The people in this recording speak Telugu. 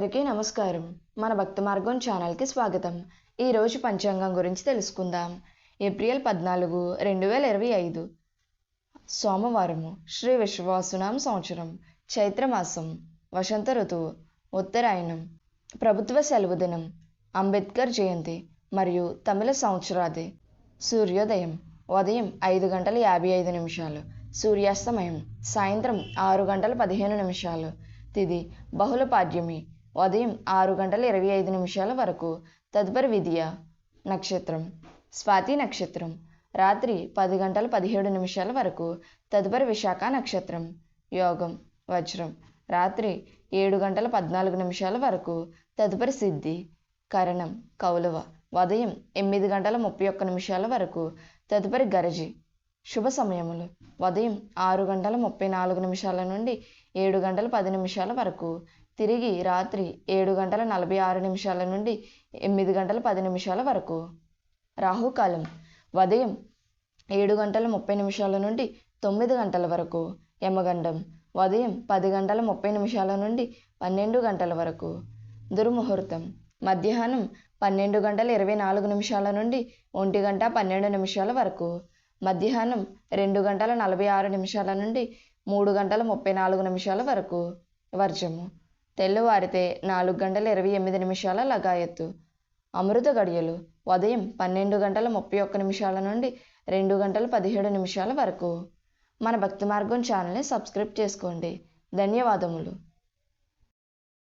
నమస్కారం. మన భక్తి మార్గం ఛానల్కి స్వాగతం. ఈరోజు పంచాంగం గురించి తెలుసుకుందాం. ఏప్రిల్ పద్నాలుగు రెండు వేల ఇరవై ఐదు. సోమవారము శ్రీ విశ్వవాసునామ సంవత్సరం చైత్రమాసం వసంత ఋతువు ఉత్తరాయణం ప్రభుత్వ సెలవు దినం అంబేద్కర్ జయంతి మరియు తమిళ సంవత్సరాది సూర్యోదయం ఉదయం ఐదు గంటల యాభై ఐదు నిమిషాలు సూర్యాస్తమయం సాయంత్రం ఆరు గంటల పదిహేను నిమిషాలు. తిది బహుళ పాడ్యమి ఉదయం ఆరు గంటల ఇరవై ఐదు నిమిషాల వరకు. తదుపరి విధియ నక్షత్రం. స్వాతి నక్షత్రం. రాత్రి పది గంటల పదిహేడు నిమిషాల వరకు. తదుపరి విశాఖ నక్షత్రం. యోగం. వజ్రం. రాత్రి ఏడు గంటల పద్నాలుగు నిమిషాల వరకు. తదుపరి సిద్ధి. కరణం. కౌలవ. ఉదయం ఎనిమిది గంటల ముప్పై ఒక్క నిమిషాల వరకు. తదుపరి గరజి. శుభ సమయములు. ఉదయం ఆరు గంటల ముప్పై నాలుగు నిమిషాల నుండి ఏడు గంటల పది నిమిషాల వరకు. తిరిగి రాత్రి ఏడు గంటల నలభై ఆరు నిమిషాల నుండి ఎనిమిది గంటల పది నిమిషాల వరకు. రాహుకాలం. ఉదయం ఏడు గంటల ముప్పై నిమిషాల నుండి తొమ్మిది గంటల వరకు. యమగండం. ఉదయం పది గంటల ముప్పై నిమిషాల నుండి పన్నెండు గంటల వరకు. దుర్ముహూర్తం. మధ్యాహ్నం పన్నెండు గంటల ఇరవై నాలుగు నిమిషాల నుండి ఒంటి గంట పన్నెండు నిమిషాల వరకు. మధ్యాహ్నం రెండు గంటల నలభై ఆరు నిమిషాల నుండి మూడు గంటల ముప్పై నాలుగు నిమిషాల వరకు వర్జము. తెల్లవారితే నాలుగు గంటల ఇరవై ఎనిమిది నిమిషాల లగాయత్తు. అమృత గడియలు ఉదయం పన్నెండు గంటల ముప్పై ఒక్క నిమిషాల నుండి రెండు గంటల పదిహేడు నిమిషాల వరకు. మన భక్తి మార్గం ఛానల్ని సబ్స్క్రైబ్ చేసుకోండి. ధన్యవాదములు.